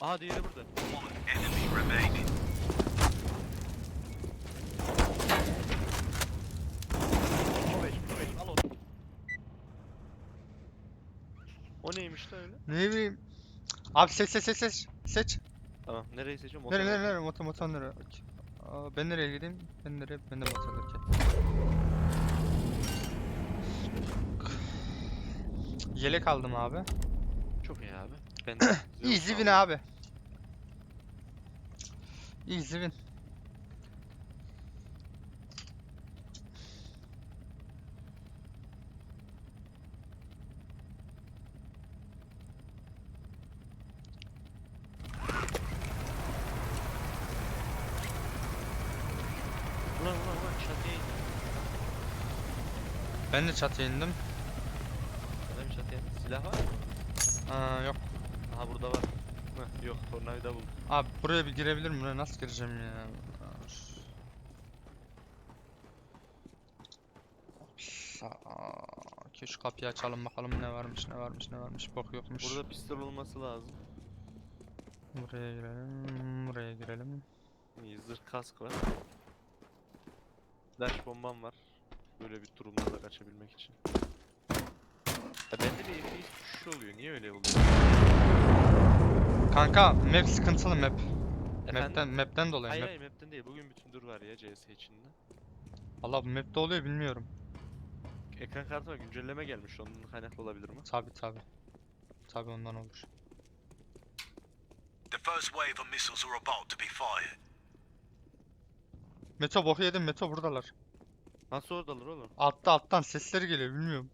Aha diğeri burada. One enemy remaining. Pro 5, Pro 5 al onu. O neymiş de öyle? Ne bileyim. Abi seç seç seç seç. Seç. Tamam nereyi seçiyorum? Nere Motor. nere nere motor motor nere? Okey. Aa, ben nereye gideyim? Ben nereye? Ben de motor okey. Yelek aldım abi. Ben de Easy win abi. Easy win. Ulan ulan ulan çatıya in. Ben de çatıya indim. Adam çatıya. Silah var mı? Aa yok. Burada var. Heh, yok tornavida buldum. Abi buraya bir girebilir miyim? Buraya nasıl gireceğim ya? Ki şu kapıyı açalım bakalım ne varmış ne varmış ne varmış bok yokmuş. Burada pistol olması lazım. Buraya girelim, buraya girelim. İyi zırh kask var. Flash bombam var. Böyle bir durumlarda kaçabilmek için. Ya bende bir FPS düşüş oluyor. Niye öyle oluyor? Kanka map sıkıntılı map. Efendim? Map'ten map'ten dolayı Hayır map. hayır map'ten değil. Bugün bütün dur var ya CS içinde. Allah bu map'te oluyor bilmiyorum. Ekran kartıma güncelleme gelmiş. Onun kaynaklı olabilir mi? Tabi tabi. Tabi ondan olur. The first wave of missiles are about to be fired. Meto boku yedim Meto buradalar. Nasıl oradalar oğlum? Altta alttan sesleri geliyor bilmiyorum.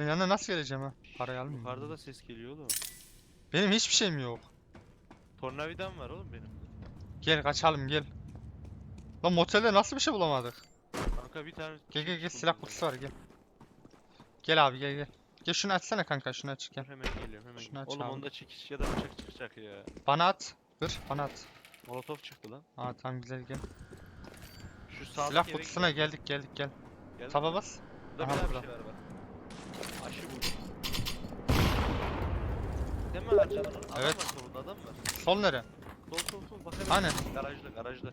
Ben yanına nasıl geleceğim ha? Parayı almayayım. Yukarıda da ses geliyor oğlum. Benim hiçbir şeyim yok. Tornavidam var oğlum benim. Gel kaçalım gel. Lan motelde nasıl bir şey bulamadık? Kanka bir tane Gel gel gel silah kutusu var gel. Gel abi gel gel. Gel şunu açsana kanka şunu aç gel. Hemen geliyorum hemen. Şunu aç Oğlum abi. onda çekiş ya da bıçak çıkacak ya. Bana at. Dur bana at. Molotov çıktı lan. Aa tamam güzel gel. Şu Silah kutusuna gidelim. geldik geldik gel. Gel Taba bas. Burada Aha, bir şey var bak. Değil mi harcadın? Adam Evet. var solunda adam var. Sol nere? Sol sol sol bak hemen. Hani? Garajda garajda.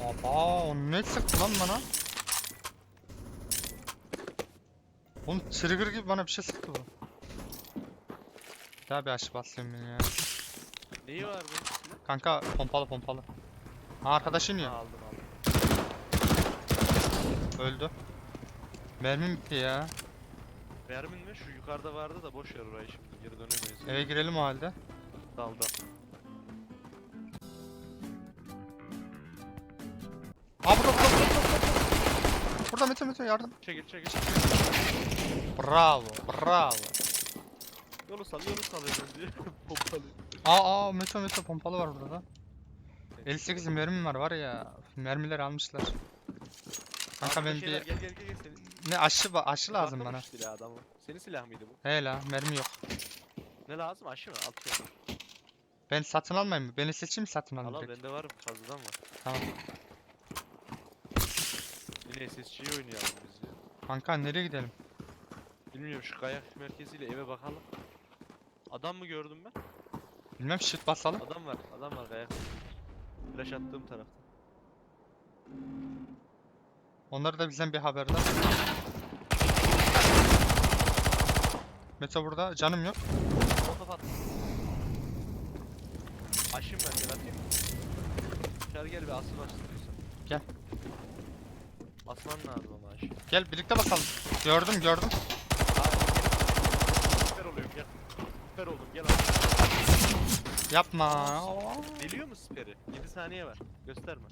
Baba onu ne sıktı lan bana? Oğlum trigger gibi bana bir şey sıktı bu. Daha bir aşı basayım ben ya. Neyi var bunun? Kanka pompalı pompalı. Ha arkadaş Ha, iniyor. aldım aldım. Öldü. Mermim bitti ya. Mermin mi? Şu yukarıda vardı da boş ver orayı şimdi geri dönemeyiz. Eve girelim o halde. Dal dal. Aa burada burada burada burada. burada. Mete Mete yardım. Çekil çekil. Bravo bravo. Yolu sal yolu sal hemen diye. Pompalıyor. Aa aa Mete Mete pompalı var burada. 58 mermim var var ya. Mermileri almışlar. Kanka Arkada ben şeyler, bir Gel gel gel gel senin. Ne aşı ba- aşı lazım bana. Silah adamı. Senin silah mıydı bu? He la mermi yok. Ne lazım? Aşı mı? Atıyorum. Ben satın almayayım mı? Beni seçeyim mi satın Al alayım al direkt? bende var fazladan var. Tamam. Yine SSG'yi oynayalım biz ya. Kanka nereye gidelim? Bilmiyorum şu kayak merkeziyle eve bakalım. Adam mı gördüm ben? Bilmem shit basalım. Adam var. Adam var kayak. Flash attığım tarafta. Onları da bizden bir haberdar. Mete burada. Canım yok. Molotof at. Aşım ben gel atayım. Dışarı gel bir asıl açtırıyorsan. Gel. Asman lazım ama aşı. Gel birlikte basalım. Gördüm gördüm. Süper oluyorum gel. Süper oldum gel abi. Yapma. Deliyor mu speri? 7 saniye var. Gösterme.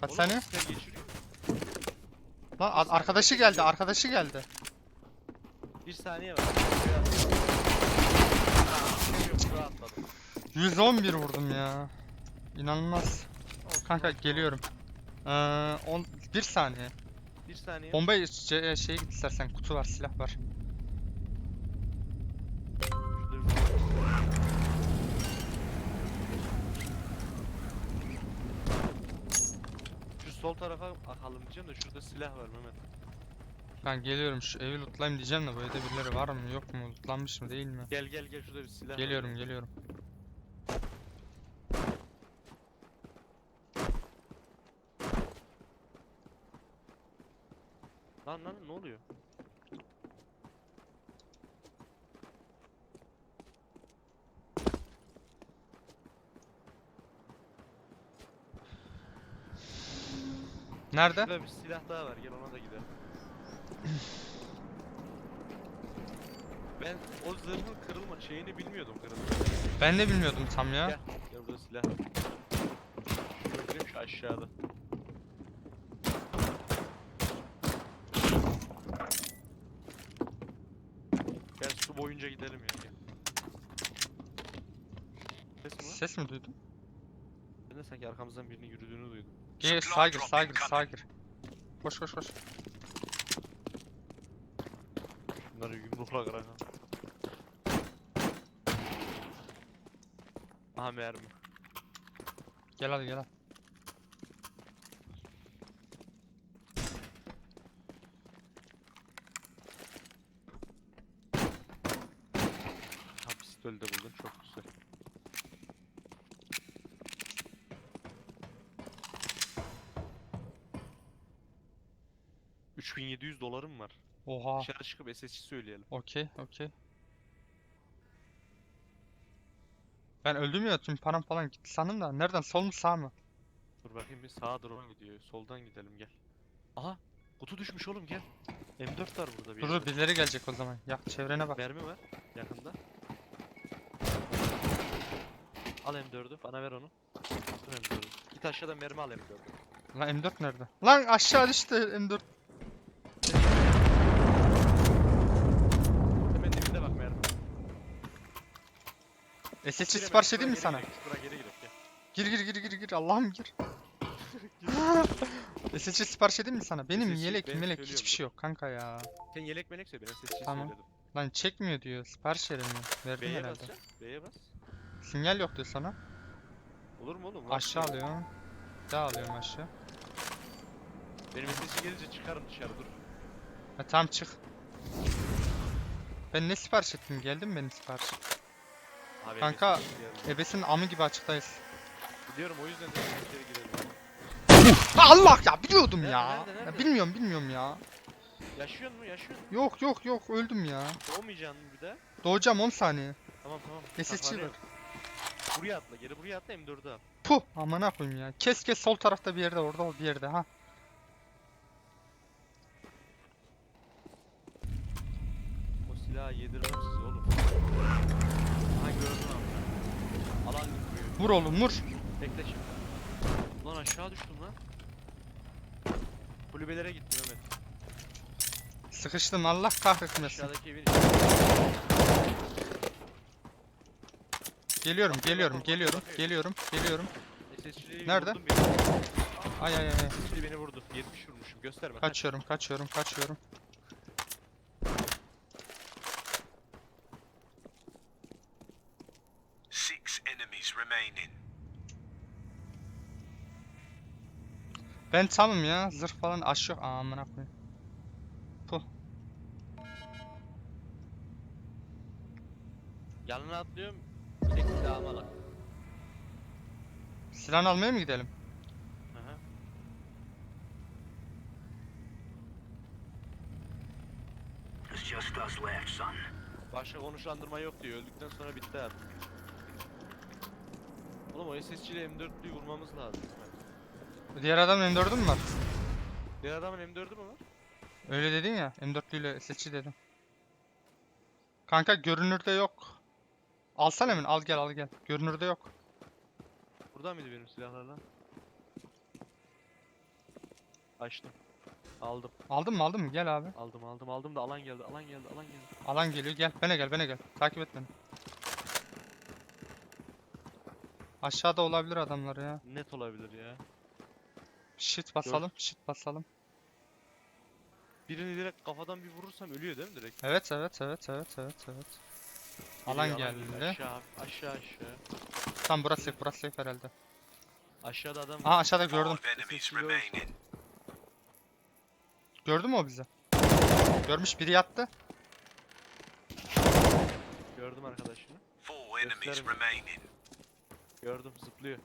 Kaç Oğlum, saniye? Geçiriyor. Lan arkadaşı geldi. Arkadaşı geldi. 1 saniye var. Atladım. 111 vurdum ya. İnanılmaz. Olsun, Kanka olsun, geliyorum. Ee, on, bir saniye. olsun. Bir saniye. Bombayı ce- şeye git istersen. Kutu var, silah var. Bir- Şu sol tarafa akalım diyeceğim de şurada silah var Mehmet. Ben geliyorum şu evi lootlayayım diyeceğim de bu evde birileri var mı yok mu lootlanmış mı değil mi? Gel gel gel şurada bir silah var. Geliyorum geliyorum. Lan lan ne oluyor? Nerede? Şurada bir silah daha var gel ona da gidelim. Ben o zırhın kırılma şeyini bilmiyordum kırılma. Ben de bilmiyordum tam ya. Gel. Gel burada silah. Gördüm şu aşağıda. Gel su boyunca gidelim ya gel. Ses mi? Ses mi duydun? Ben de sanki arkamızdan birinin yürüdüğünü duydum. Gel sağa gir sağa gir sağa gir. Koş koş koş. Bunları yumrukla kırak ha. Aha mermi. Gel hadi gel hadi. Ha pistolü de buldun çok güzel. ...3700 dolarım var. Oha. Dışarı çıkıp SS'i söyleyelim. Okey okey. Ben öldüm ya tüm param falan gitti sandım da nereden sol mu sağ mı? Dur bakayım bir sağa drone gidiyor. Soldan gidelim gel. Aha! Kutu düşmüş oğlum gel. M4 var burada bir Dur yerde. dur birileri gelecek o zaman. Yak çevrene bak. Mermi var yakında. Al M4'ü bana ver onu. Al M4'ü. Git aşağıdan mermi al M4'ü. Lan M4 nerede? Lan aşağı düştü M4. Hemen dibinde bak mermi. SSC Gir hemen, sipariş edeyim mi sana? geri gel. Gir gir gir gir gir Allah'ım gir. SSC sipariş edeyim mi sana? Benim SSC yelek ben melek hiçbir şey yok kanka ya. Sen yelek melek söyle ben sesçi Tamam. söyledim. Lan çekmiyor diyor. Sipariş veremiyor. Verdim B'ye herhalde. B'ye bas. Sinyal yok diyor sana. Olur mu oğlum? Var Aşağı şey. alıyorum. Daha alıyorum aşağı. Benim sesi gelince çıkarım dışarı dur. Ha tamam çık. Ben ne sipariş ettim? Geldi mi benim sipariş? Abi Kanka. Ebesinin amı gibi açıktayız. Biliyorum o yüzden de sesleri girelim. Allah ya biliyordum Nerede, ya. nerede, Ya nerede? bilmiyorum bilmiyorum ya. Yaşıyor mu? Yaşıyor mu? Yok yok yok öldüm ya. Doğmayacaksın bir daha? Doğacağım 10 saniye. Tamam tamam. SSC var. saklanıyorum. Buraya atla geri buraya atla M4'ü al. Puh amına koyayım ya. Kes kes sol tarafta bir yerde orada bir yerde ha. O silahı yedirmem size oğlum. Aha gördün abi. Alan götürüyor. Vur oğlum vur. Bekle şimdi. Lan aşağı düştüm lan. Kulübelere gittim Mehmet. Sıkıştım Allah kahretmesin. Aşağıdaki evin Geliyorum geliyorum geliyorum geliyorum geliyorum. Nerede? vurdum. Ay ay ay. ay. SSC'li beni vurdu. 70 vurmuşum. Gösterme. kaç. Kaçıyorum kaçıyorum kaçıyorum. Six enemies remaining. Ben tamam ya zırh falan aş yok. Aa, amına koyayım. Yanına atlıyorum. Tek silahımı alak. Silahını almaya mı gidelim? Aha. There's just us left, son. Başka konuşlandırma yok diyor. Öldükten sonra bitti artık. Oğlum o SSC ile M4'lüyü vurmamız lazım. Diğer adam M4'ü mü var? Bir adamın M4'ü mü var? Öyle dedin ya M4'lü ile SSC dedim. Kanka görünürde yok. Alsana hemen al gel al gel. Görünürde yok. Burada mıydı benim silahlar lan? Açtım. Aldım. Aldın mı aldın mı? Gel abi. Aldım aldım aldım da alan geldi alan geldi alan geldi. Alan geliyor gel. Bana gel bana gel. Takip et beni. Aşağıda olabilir adamlar ya. Net olabilir ya. Shit basalım. Shit basalım. Birini direkt kafadan bir vurursam ölüyor değil mi direkt? Evet evet evet evet evet evet. Alan Geliyor, geldi. Aşağı aşağı aşağı. Tam burası safe burası safe herhalde. Aşağıda adam Aa aşağıda gördüm. Enemies SSC'li olsun. remaining. Gördü mü o bizi? Görmüş biri yattı. Gördüm arkadaşını. Four enemies Göstermiyor. remaining. Gördüm zıplıyor.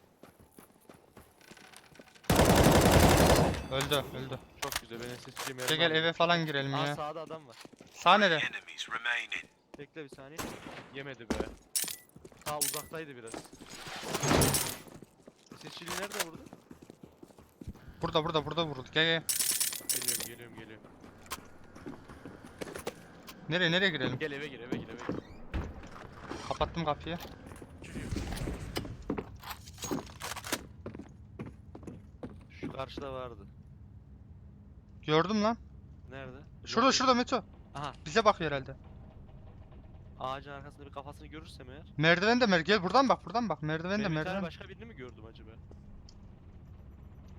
Öldü öldü. Çok güzel ben SSC'yi Gel gel eve falan girelim Aa ya. sağda adam var. Sağ nere? enemies remaining. Bekle bir saniye. Yemedi be. Sağ uzaktaydı biraz. SSC'yi nerede vurdu? Burada burada burada vuruldu. Gel gel. Geliyorum geliyorum geliyorum. Nereye nereye girelim? Gel eve gir eve gir eve gir. Kapattım kapıyı. Şu karşıda vardı. Gördüm lan. Nerede? Şurada Yok, şurada Meto. Aha Bize bakıyor herhalde. ağacın arkasında bir kafasını görürsem eğer. Merdiven de mer gel buradan bak buradan bak. Merdiven de bir tane merdiven. başka birini mi gördüm acaba?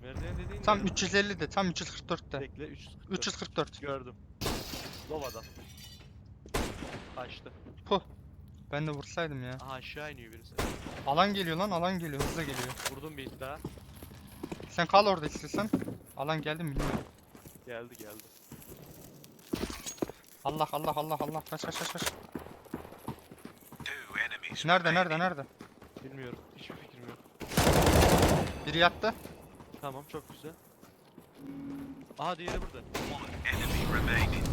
Merdiven dediğin Tam yer- 350 de tam 344 de. Bekle 344. 344. Gördüm. Lova'da. Kaçtı. Ben de vursaydım ya. Aha aşağı iniyor birisi. Alan geliyor lan alan geliyor hızlı geliyor. Vurdum bir daha. Sen kal orada istiyorsan. Alan geldi mi bilmiyorum. Geldi geldi. Allah Allah Allah Allah kaç kaç kaç kaç. Nerede nerede nerede? Bilmiyorum. Hiçbir fikrim yok. Biri yattı. Tamam çok güzel. Aha diğeri burada. One enemy remaining.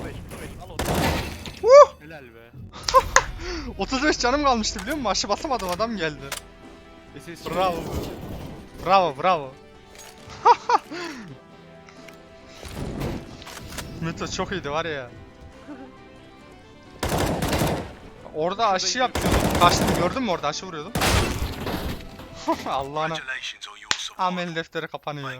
O 5, o 5. Al onu. Huh! Helal be. 35 canım kalmıştı biliyor musun? Aşı basamadım adam geldi. SSC Bravo. Bravo bravo. Meto çok iyiydi var ya. Orada aşı yapıyordum. Kaçtım gördün mü orada aşı vuruyordum. Allah'ına. Amel defteri kapanıyor.